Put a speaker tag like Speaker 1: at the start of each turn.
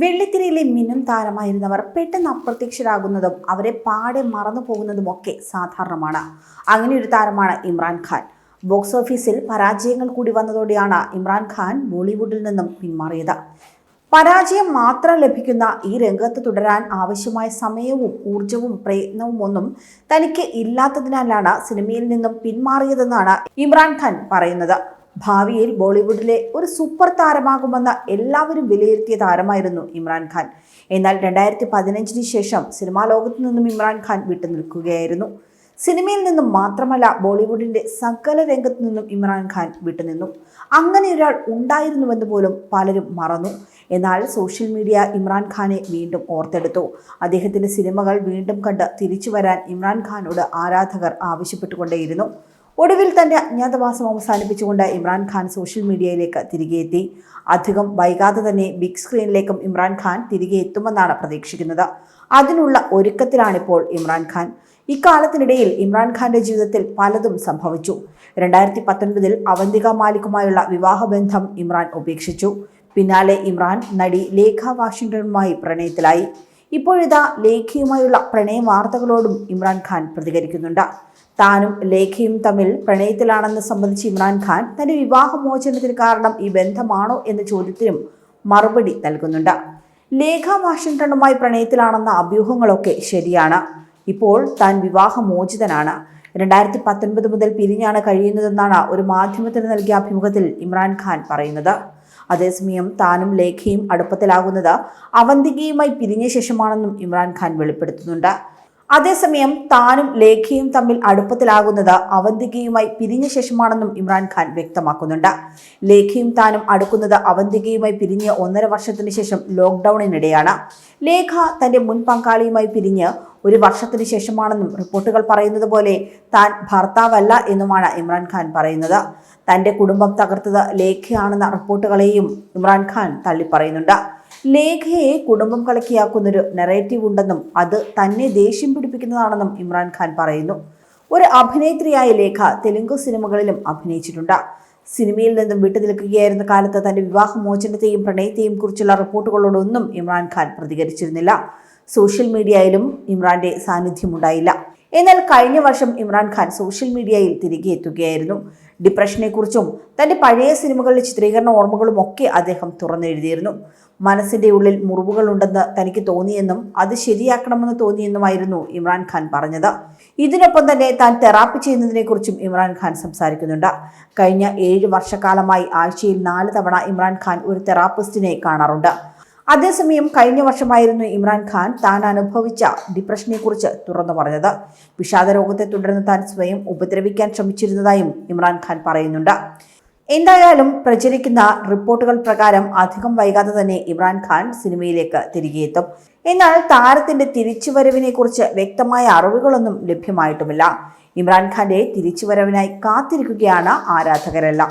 Speaker 1: വെള്ളിത്തിരയിലെ മിന്നും താരമായിരുന്നവർ പെട്ടെന്ന് അപ്രത്യക്ഷരാകുന്നതും അവരെ പാടെ മറന്നു പോകുന്നതുമൊക്കെ സാധാരണമാണ്. അങ്ങനെ ഒരു താരമാണ് ഇമ്രാൻഖാൻ ബോക്സ് ഓഫീസിൽ പരാജയങ്ങൾ കൂടി വന്നതോടെയാണ് ഇമ്രാൻഖാൻ ബോളിവുഡിൽ നിന്നും പിന്മാറിയത്. പരാജയം മാത്രം ലഭിക്കുന്ന ഈ രംഗത്ത് തുടരാൻ ആവശ്യമായ സമയവും ഊർജവും പ്രയത്നവും ഒന്നും തനിക്ക് ഇല്ലാത്തതിനാലാണ് സിനിമയിൽ നിന്നും പിന്മാറിയതെന്നാണ് ഇമ്രാൻഖാൻ പറയുന്നത്. ഭാവിയിൽ ബോളിവുഡിലെ ഒരു സൂപ്പർ താരമാകുമെന്ന എല്ലാവരും വിലയിരുത്തിയ താരമായിരുന്നു ഇമ്രാൻഖാൻ എന്നാൽ രണ്ടായിരത്തി പതിനഞ്ചിന് ശേഷം സിനിമാ ലോകത്തു നിന്നും ഇമ്രാൻഖാൻ വിട്ടുനിൽക്കുകയായിരുന്നു. സിനിമയിൽ നിന്നും മാത്രമല്ല ബോളിവുഡിന്റെ സകല രംഗത്തു നിന്നും ഇമ്രാൻഖാൻ വിട്ടുനിന്നു. അങ്ങനെ ഒരാൾ ഉണ്ടായിരുന്നുവെന്ന് പോലും പലരും മറന്നു. എന്നാൽ സോഷ്യൽ മീഡിയ ഇമ്രാൻഖാനെ വീണ്ടും ഓർത്തെടുത്തു. അദ്ദേഹത്തിന്റെ സിനിമകൾ വീണ്ടും കണ്ട് തിരിച്ചു വരാൻ ഇമ്രാൻഖാനോട് ആരാധകർ ആവശ്യപ്പെട്ടുകൊണ്ടേയിരുന്നു. ഒടുവിൽ തന്റെ അജ്ഞാതവാസം അവസാനിപ്പിച്ചുകൊണ്ട് ഇമ്രാൻഖാൻ സോഷ്യൽ മീഡിയയിലേക്ക് തിരികെ എത്തി. അധികം വൈകാതെ തന്നെ ബിഗ് സ്ക്രീനിലേക്കും ഇമ്രാൻഖാൻ തിരികെ എത്തുമെന്നാണ് പ്രതീക്ഷിക്കുന്നത്. അതിനുള്ള ഒരുക്കത്തിലാണിപ്പോൾ ഇമ്രാൻഖാൻ ഇക്കാലത്തിനിടയിൽ ഇമ്രാൻഖാന്റെ ജീവിതത്തിൽ പലതും സംഭവിച്ചു. രണ്ടായിരത്തി പത്തൊൻപതിൽ അവന്തിക മാലിക്കുമായുള്ള വിവാഹബന്ധം ഇമ്രാൻ ഉപേക്ഷിച്ചു. പിന്നാലെ ഇമ്രാൻ നടി ലേഖ വാഷിംഗ്ടണുമായി പ്രണയത്തിലായി. ഇപ്പോഴിതാ ലേഖയുമായുള്ള പ്രണയ വാർത്തകളോടും ഇമ്രാൻഖാൻ പ്രതികരിക്കുന്നുണ്ട്. താനും ലേഖയും തമ്മിൽ പ്രണയത്തിലാണെന്ന് സംബന്ധിച്ച് ഇമ്രാൻഖാൻ തന്റെ വിവാഹമോചനത്തിന് കാരണം ഈ ബന്ധമാണോ എന്ന ചോദ്യത്തിനും മറുപടി നൽകുന്നുണ്ട്. ലേഖ വാഷിംഗ്ടണുമായി പ്രണയത്തിലാണെന്ന അഭ്യൂഹങ്ങളൊക്കെ ശരിയാണ്. ഇപ്പോൾ താൻ വിവാഹമോചിതനാണ്. രണ്ടായിരത്തി പത്തൊൻപത് മുതൽ പിരിഞ്ഞാണ് കഴിയുന്നതെന്നാണ് ഒരു മാധ്യമത്തിന് നൽകിയ അഭിമുഖത്തിൽ ഇമ്രാൻഖാൻ പറയുന്നത്. അതേസമയം താനും ലേഖയും അടുപ്പത്തിലാകുന്നത് അവന്തികയുമായി പിരിഞ്ഞ ശേഷമാണെന്നും ഇമ്രാൻഖാൻ വെളിപ്പെടുത്തുന്നുണ്ട്. അതേസമയം താനും ലേഖയും തമ്മിൽ അടുപ്പത്തിലാകുന്നത് അവന്തികയുമായി പിരിഞ്ഞ ശേഷമാണെന്നും ഇമ്രാൻഖാൻ വ്യക്തമാക്കുന്നുണ്ട്. ലേഖയും താനും അടുക്കുന്നത് അവന്തികയുമായി പിരിഞ്ഞ് ഒന്നര വർഷത്തിന് ശേഷം ലോക്ക്ഡൌണിനിടെയാണ് ലേഖ തന്റെ മുൻ പങ്കാളിയുമായി പിരിഞ്ഞ് ഒരു വർഷത്തിന് ശേഷമാണെന്നും റിപ്പോർട്ടുകൾ പറയുന്നത് പോലെ താൻ ഭർത്താവല്ല എന്നുമാണ് ഇമ്രാൻഖാൻ പറയുന്നത്. തന്റെ കുടുംബം തകർത്തത് ലേഖയാണെന്ന റിപ്പോർട്ടുകളെയും ഇമ്രാൻഖാൻ തള്ളിപ്പറയുന്നുണ്ട്. ലേഖയെ കുടുംബം കളക്കിയാക്കുന്നൊരു നെറേറ്റീവ് ഉണ്ടെന്നും അത് തന്നെ ദേഷ്യം പിടിപ്പിക്കുന്നതാണെന്നും ഇമ്രാൻഖാൻ പറയുന്നു. ഒരു അഭിനേത്രിയായ ലേഖ തെലുങ്ക് സിനിമകളിലും അഭിനയിച്ചിട്ടുണ്ട്. സിനിമയിൽ നിന്നും വിട്ടുനിൽക്കുകയായിരുന്ന കാലത്ത് തന്റെ വിവാഹമോചനത്തെയും പ്രണയത്തെയും കുറിച്ചുള്ള റിപ്പോർട്ടുകളോടൊന്നും ഇമ്രാൻഖാൻ പ്രതികരിച്ചിരുന്നില്ല. സോഷ്യൽ മീഡിയയിലും ഇമ്രാന്റെ സാന്നിധ്യമുണ്ടായില്ല. എന്നാൽ കഴിഞ്ഞ വർഷം ഇമ്രാൻഖാൻ സോഷ്യൽ മീഡിയയിൽ തിരികെ എത്തുകയായിരുന്നു. ഡിപ്രഷനെക്കുറിച്ചും തന്റെ പഴയ സിനിമകളിലെ ചിത്രീകരണ ഓർമ്മകളും ഒക്കെ അദ്ദേഹം തുറന്നെഴുതിയിരുന്നു. മനസ്സിന്റെ ഉള്ളിൽ മുറിവുകളുണ്ടെന്ന് തനിക്ക് തോന്നിയെന്നും അത് ശരിയാക്കണമെന്ന് തോന്നിയെന്നുമായിരുന്നു ഇമ്രാൻഖാൻ പറഞ്ഞത്. ഇതിനൊപ്പം തന്നെ താൻ തെറാപ്പി ചെയ്യുന്നതിനെക്കുറിച്ചും ഇമ്രാൻഖാൻ സംസാരിക്കുന്നുണ്ട്. കഴിഞ്ഞ ഏഴ് വർഷക്കാലമായി ആഴ്ചയിൽ നാല് തവണ ഇമ്രാൻഖാൻ ഒരു തെറാപ്പിസ്റ്റിനെ കാണാറുണ്ട്. അതേസമയം കഴിഞ്ഞ വർഷമായിരുന്നു ഇമ്രാൻഖാൻ താൻ അനുഭവിച്ച ഡിപ്രഷനെ കുറിച്ച് തുറന്നു പറഞ്ഞത്. വിഷാദ രോഗത്തെ തുടർന്ന് താൻ സ്വയം ഉപദ്രവിക്കാൻ ശ്രമിച്ചിരുന്നതായും ഇമ്രാൻഖാൻ പറയുന്നുണ്ട്. എന്തായാലും പ്രചരിക്കുന്ന റിപ്പോർട്ടുകൾ പ്രകാരം അധികം വൈകാതെ തന്നെ ഇമ്രാൻഖാൻ സിനിമയിലേക്ക് തിരികെ എത്തും. എന്നാൽ താരത്തിന്റെ തിരിച്ചുവരവിനെ കുറിച്ച് വ്യക്തമായ അറിവുകളൊന്നും ലഭ്യമായിട്ടുമില്ല. ഇമ്രാൻഖാന്റെ തിരിച്ചുവരവിനായി കാത്തിരിക്കുകയാണ് ആരാധകരെല്ലാം.